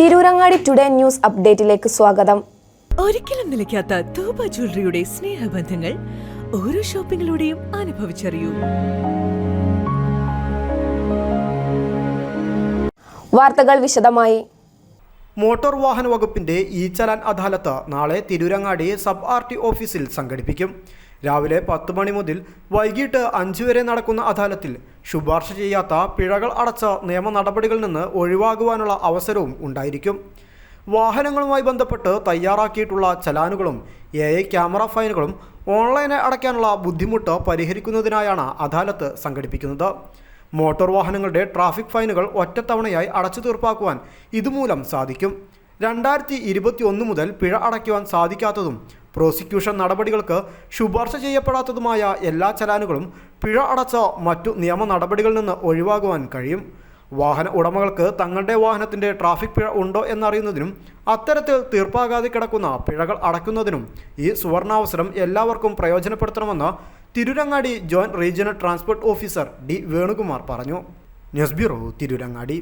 Tirurangadi today news അപ്ഡേറ്റിലേക്ക് സ്വാഗതം. ഒരിക്കലും നിലയ്ക്കാത്ത തൂബ ജ്വല്ലറിയുടെ സ്നേഹബന്ധങ്ങൾ ഓരോ ഷോപ്പിംഗിലൂടെയും അനുഭവിച്ചറിയൂ. വാർത്തകൾ വിശദമായി. മോട്ടോർ വാഹന വകുപ്പിന്റെ ഇ ചലാൻ അദാലത്ത് നാളെ തിരൂരങ്ങാടി സബ് ആർ ടി ഓഫീസിൽ സംഘടിപ്പിക്കും. രാവിലെ പത്ത് മണി മുതൽ വൈകിട്ട് അഞ്ച് വരെ നടക്കുന്ന അദാലത്തിൽ ശുപാർശ ചെയ്യാത്ത പിഴകൾ അടച്ച നിയമ നടപടികളിൽ നിന്ന് ഒഴിവാകുവാനുള്ള അവസരവും ഉണ്ടായിരിക്കും. വാഹനങ്ങളുമായി ബന്ധപ്പെട്ട് തയ്യാറാക്കിയിട്ടുള്ള ചലാനുകളും എ ഐ ക്യാമറ ഫൈനുകളും ഓൺലൈനായി അടയ്ക്കാനുള്ള ബുദ്ധിമുട്ട് പരിഹരിക്കുന്നതിനായാണ് അദാലത്ത് സംഘടിപ്പിക്കുന്നത്. മോട്ടോർ വാഹനങ്ങളുടെ ട്രാഫിക് ഫൈനുകൾ ഒറ്റത്തവണയായി അടച്ചു തീർപ്പാക്കുവാൻ ഇതുമൂലം സാധിക്കും. രണ്ടായിരത്തി ഇരുപത്തി ഒന്ന് മുതൽ പിഴ അടയ്ക്കുവാൻ സാധിക്കാത്തതും പ്രോസിക്യൂഷൻ നടപടികൾക്ക് ശുപാർശ ചെയ്യപ്പെടാത്തതുമായ എല്ലാ ചലാനുകളും പിഴ അടച്ച മറ്റു നിയമ നടപടികളിൽ നിന്ന് ഒഴിവാകുവാൻ കഴിയും. വാഹന ഉടമകൾക്ക് തങ്ങളുടെ വാഹനത്തിന്റെ ട്രാഫിക് പിഴ ഉണ്ടോ എന്നറിയുന്നതിനും അത്തരത്തിൽ തീർപ്പാകാതെ കിടക്കുന്ന പിഴകൾ അടയ്ക്കുന്നതിനും ഈ സുവർണാവസരം എല്ലാവർക്കും പ്രയോജനപ്പെടുത്തണമെന്ന് Tirurangadi joint regional transport officer D Venukumar പറഞ്ഞു. News bureau Tirurangadi.